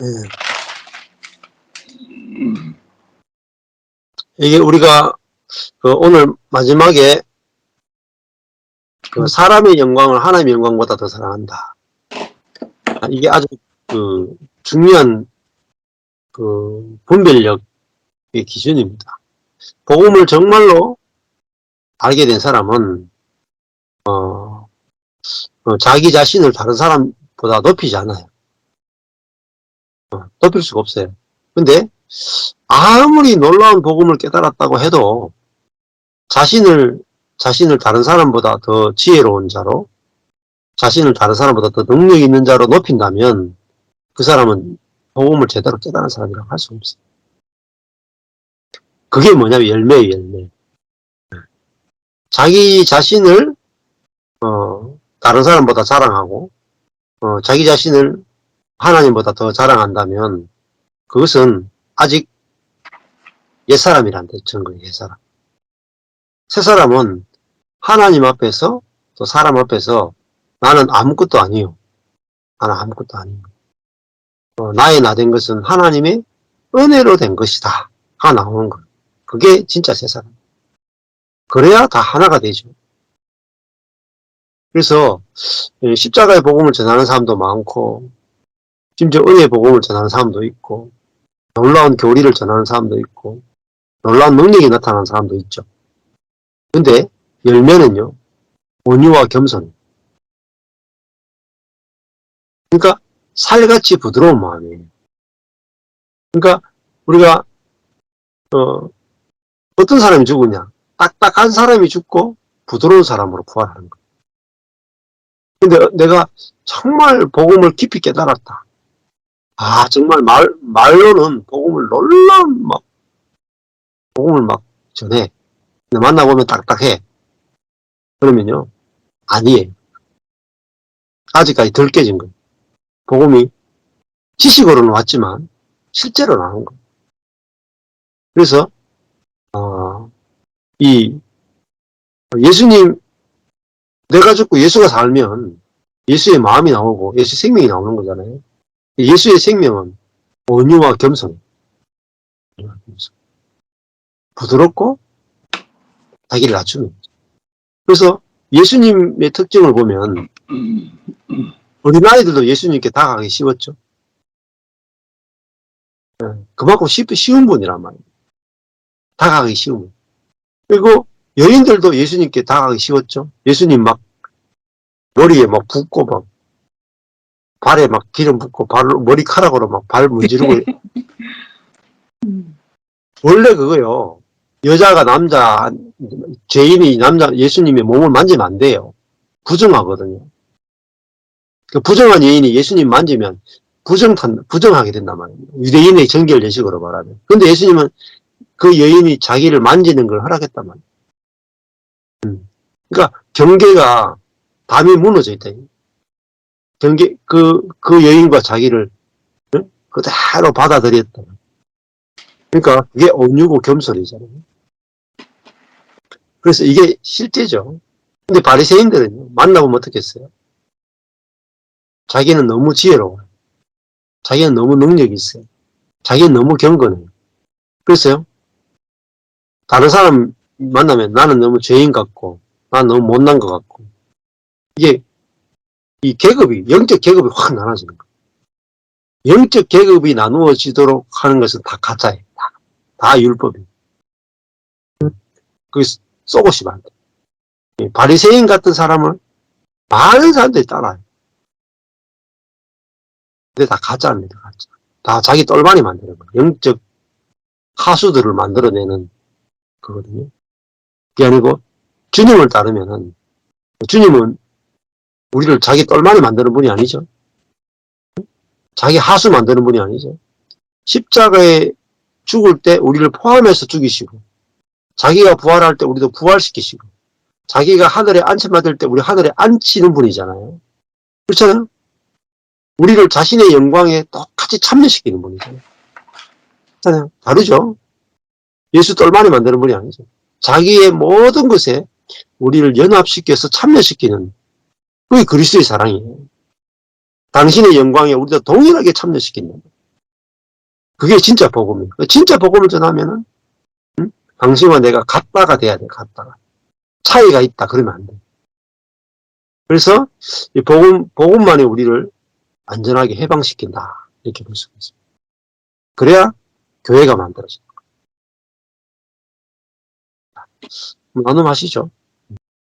예. 이게 우리가 그 오늘 마지막에 그 사람의 영광을 하나님의 영광보다 더 사랑한다. 아, 이게 아주 그 중요한 그 분별력의 기준입니다. 복음을 정말로 알게 된 사람은 어, 어, 자기 자신을 다른 사람보다 높이지 않아요. 어, 높일 수가 없어요. 근데 아무리 놀라운 복음을 깨달았다고 해도 자신을 자신을 다른 사람보다 더 지혜로운 자로 자신을 다른 사람보다 더 능력 있는 자로 높인다면 그 사람은 복음을 제대로 깨달은 사람이라고 할 수 없어요. 그게 뭐냐면 열매예요, 열매. 자기 자신을 어, 다른 사람보다 자랑하고 어, 자기 자신을 하나님보다 더 자랑한다면 그것은 아직 옛사람이란 뜻인 거예요, 옛사람. 새사람은 하나님 앞에서 또 사람 앞에서 나는 아무것도 아니요. 나는 아무것도 아니요. 어, 나의 나 된 것은 하나님의 은혜로 된 것이다. 가 나오는 거예요. 그게 진짜 새사람. 그래야 다 하나가 되죠. 그래서 예, 십자가의 복음을 전하는 사람도 많고 심지어 은혜 복음을 전하는 사람도 있고 놀라운 교리를 전하는 사람도 있고 놀라운 능력이 나타나는 사람도 있죠. 근데 열매는요. 온유와 겸손. 그러니까 살같이 부드러운 마음이에요. 그러니까 우리가 어, 어떤 사람이 죽으냐? 딱딱한 사람이 죽고 부드러운 사람으로 부활하는 거예요. 근데 내가 정말 복음을 깊이 깨달았다. 아, 정말 말, 말로는 복음을 놀라운 막, 복음을 막 전해. 근데 만나보면 딱딱해. 그러면요, 아니에요. 아직까지 덜 깨진 거예요. 복음이 지식으로는 왔지만, 실제로는 안 온 거예요. 그래서, 어, 이, 예수님, 내가 죽고 예수가 살면, 예수의 마음이 나오고, 예수 생명이 나오는 거잖아요. 예수의 생명은 온유와 겸손. 부드럽고 자기를 낮추는. 그래서 예수님의 특징을 보면 어린아이들도 예수님께 다가가기 쉬웠죠. 예, 그만큼 쉽, 쉬운 분이란 말이에요. 다가가기 쉬운 분. 그리고 여인들도 예수님께 다가가기 쉬웠죠. 예수님 막 머리에 막 붓고 막 발에 막 기름 붓고 발 머리카락으로 막 발 문지르고 원래 그거요. 여자가 남자 죄인이 남자 예수님의 몸을 만지면 안 돼요. 부정하거든요. 그 부정한 여인이 예수님 만지면 부정탄 부정하게 된단 말이에요. 유대인의 정결 예식으로 말하면. 근데 예수님은 그 여인이 자기를 만지는 걸 허락했단 말이에요. 음. 그러니까 경계가 담이 무너져 있다. 경계, 그, 그 여인과 자기를, 응? 그대로 받아들였다. 그러니까 그게 온유고 겸손이잖아요. 그래서 이게 실제죠. 근데 바리새인들은요, 만나보면 어떻겠어요? 자기는 너무 지혜로워요. 자기는 너무 능력이 있어요. 자기는 너무 경건해요. 그래서요, 다른 사람 만나면 나는 너무 죄인 같고, 나는 너무 못난 것 같고, 이게 이 계급이, 영적 계급이 확 나눠지는 거예요. 영적 계급이 나누어지도록 하는 것은 다 가짜예요. 다, 다 율법이에요. 그 쏘고시면 안 돼. 바리새인 같은 사람을 많은 사람들이 따라요. 근데 다 가짜입니다. 가짜. 다 자기 똘마니 만드는 거예요. 영적 하수들을 만들어내는 거거든요. 그게 아니고 주님을 따르면은 주님은 우리를 자기 똘마니 만드는 분이 아니죠. 자기 하수 만드는 분이 아니죠. 십자가에 죽을 때 우리를 포함해서 죽이시고, 자기가 부활할 때 우리도 부활시키시고, 자기가 하늘에 안침받을 때 우리 하늘에 앉히는 분이잖아요. 그렇잖아요? 우리를 자신의 영광에 똑같이 참여시키는 분이잖아요. 그렇잖아요? 다르죠? 예수 똘마니 만드는 분이 아니죠. 자기의 모든 것에 우리를 연합시켜서 참여시키는 그게 그리스도의 사랑이에요. 당신의 영광에 우리도 동일하게 참여시킨다. 그게 진짜 복음이에요. 진짜 복음을 전하면은, 응? 당신과 내가 같다가 돼야 돼, 같다가. 차이가 있다, 그러면 안 돼. 그래서, 이 복음, 복음만이 우리를 안전하게 해방시킨다. 이렇게 볼 수가 있습니다. 그래야 교회가 만들어진다. 나눔하시죠.